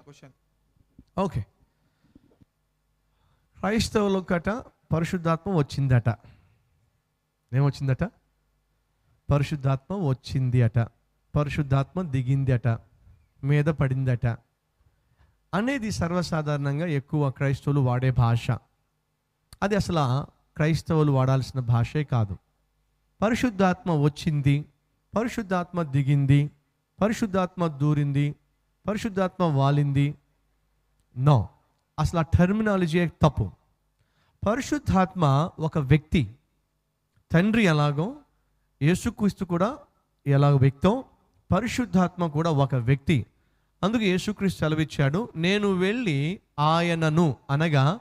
Question. Okay. క్రైస్తవులు కట పరిశుద్ధాత్మ వచ్చిందట. ఏమొచ్చిందట? పరిశుద్ధాత్మ వచ్చింది అట పరిశుద్ధాత్మ దిగింది అట మీద పడిందట. అనేది సర్వసాధారణంగా ఎక్కువ క్రైస్తవులు వాడే భాష. అది అసలు క్రైస్తవులు వాడాల్సిన భాషే కాదు. పరిశుద్ధాత్మ వచ్చింది పరిశుద్ధాత్మ దిగింది పరిశుద్ధాత్మ దూరింది పరిశుద్ధాత్మ వాలింది? నో. అసలు ఆ టర్మినాలజీ తప్పు. పరిశుద్ధాత్మ ఒక వ్యక్తి తండ్రి ఎలాగో యేసుక్రీస్తు కూడా ఎలాగ వ్యక్తం పరిశుద్ధాత్మ కూడా ఒక వ్యక్తి. అందుకు యేసుక్రీస్తు సెలవిచ్చాడు నేను వెళ్ళి ఆయనను అనగా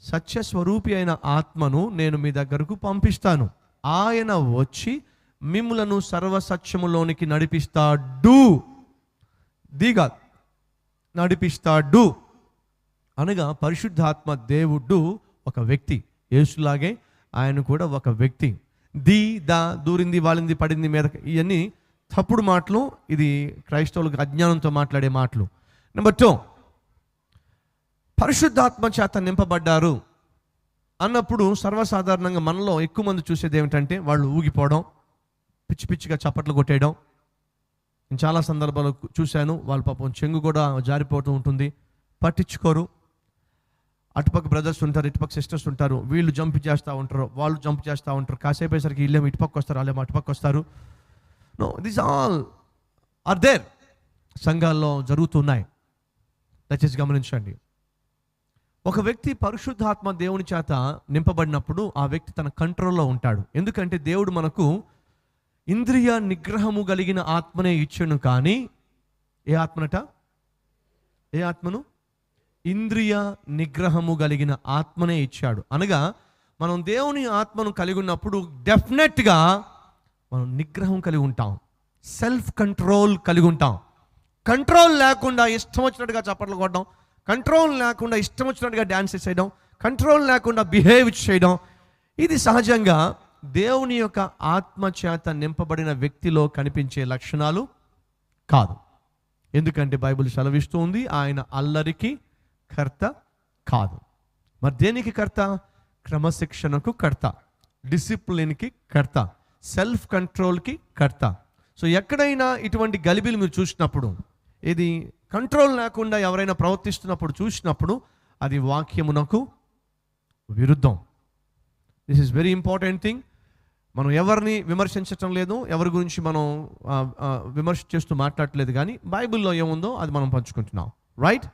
సత్యస్వరూపి అయిన ఆత్మను నేను మీ దగ్గరకు పంపిస్తాను. ఆయన వచ్చి మిమ్ములను సర్వసత్యములోనికి నడిపిస్తాడు. దిగా నడిపిస్తాడు. అనగా పరిశుద్ధాత్మ దేవుడు ఒక వ్యక్తి యేసులాగే ఆయన కూడా ఒక వ్యక్తి. ది దా దూరింది వాలింది పడింది మీద ఇవన్నీ తప్పుడు మాటలు ఇది క్రైస్తవులకు అజ్ఞానంతో మాట్లాడే మాటలు. నెంబర్ టూ పరిశుద్ధాత్మ చేత నింపబడ్డారు అన్నప్పుడు సర్వసాధారణంగా మనలో ఎక్కువ మంది చూసేది ఏమిటంటే వాళ్ళు ఊగిపోవడం పిచ్చి పిచ్చిగా చప్పట్లు కొట్టేయడం నేను చాలా సందర్భాలు చూశాను. వాళ్ళ పాపం చెంగు కూడా జారిపోతూ ఉంటుంది. పట్టించుకోరు. అటుపక్క బ్రదర్స్ ఉంటారు ఇటుపక్క సిస్టర్స్ ఉంటారు. వీళ్ళు జంప్ చేస్తూ ఉంటారు వాళ్ళు జంప్ చేస్తూ ఉంటారు. కాసేపు అయ్యేసరికి వీళ్ళేమో ఇటుపక్క వస్తారు వాళ్ళేమో అటుపక్క వస్తారు. No this all are there సంఘాల్లో జరుగుతున్నాయి. దయచేసి గమనించండి. ఒక వ్యక్తి పరిశుద్ధాత్మ దేవుని చేత నింపబడినప్పుడు ఆ వ్యక్తి తన కంట్రోల్లో ఉంటాడు. ఎందుకంటే దేవుడు మనకు ఇంద్రియ నిగ్రహము కలిగిన ఆత్మనే ఇచ్చాను కానీ ఏ ఆత్మనట? ఏ ఆత్మను? ఇంద్రియ నిగ్రహము కలిగిన ఆత్మనే ఇచ్చాడు. అనగా మనం దేవుని ఆత్మను కలిగి ఉన్నప్పుడు డెఫినెట్గా మనం నిగ్రహం కలిగి ఉంటాం. సెల్ఫ్ కంట్రోల్ కలిగి ఉంటాం. కంట్రోల్ లేకుండా ఇష్టం వచ్చినట్టుగా చప్పట్లు కొట్టడం కంట్రోల్ లేకుండా ఇష్టం వచ్చినట్టుగా డ్యాన్స్ చేయడం కంట్రోల్ లేకుండా బిహేవ్ చేయడం ఇది సహజంగా దేవుని యొక్క ఆత్మ చేత నింపబడిన వ్యక్తిలో కనిపించే లక్షణాలు కాదు. ఎందుకంటే బైబిల్ సెలవిస్తూ ఉంది ఆయన అల్లరికి కర్త కాదు. మరి దేనికి కర్త? క్రమశిక్షణకు కర్త డిసిప్లిన్కి కర్త సెల్ఫ్ కంట్రోల్కి కర్త. సో ఎక్కడైనా ఇటువంటి గలిబిలు మీరు చూసినప్పుడు ఇది కంట్రోల్ లేకుండా ఎవరైనా ప్రవర్తిస్తున్నప్పుడు చూసినప్పుడు అది వాక్యమునకు విరుద్ధం. This is very important thing మనం ఎవరిని విమర్శించటం లేదు ఎవరి గురించి మనం విమర్శ చేస్తూ మాట్లాడట్లేదు కానీ బైబిల్లో ఏముందో అది మనం పంచుకుంటున్నాం. రైట్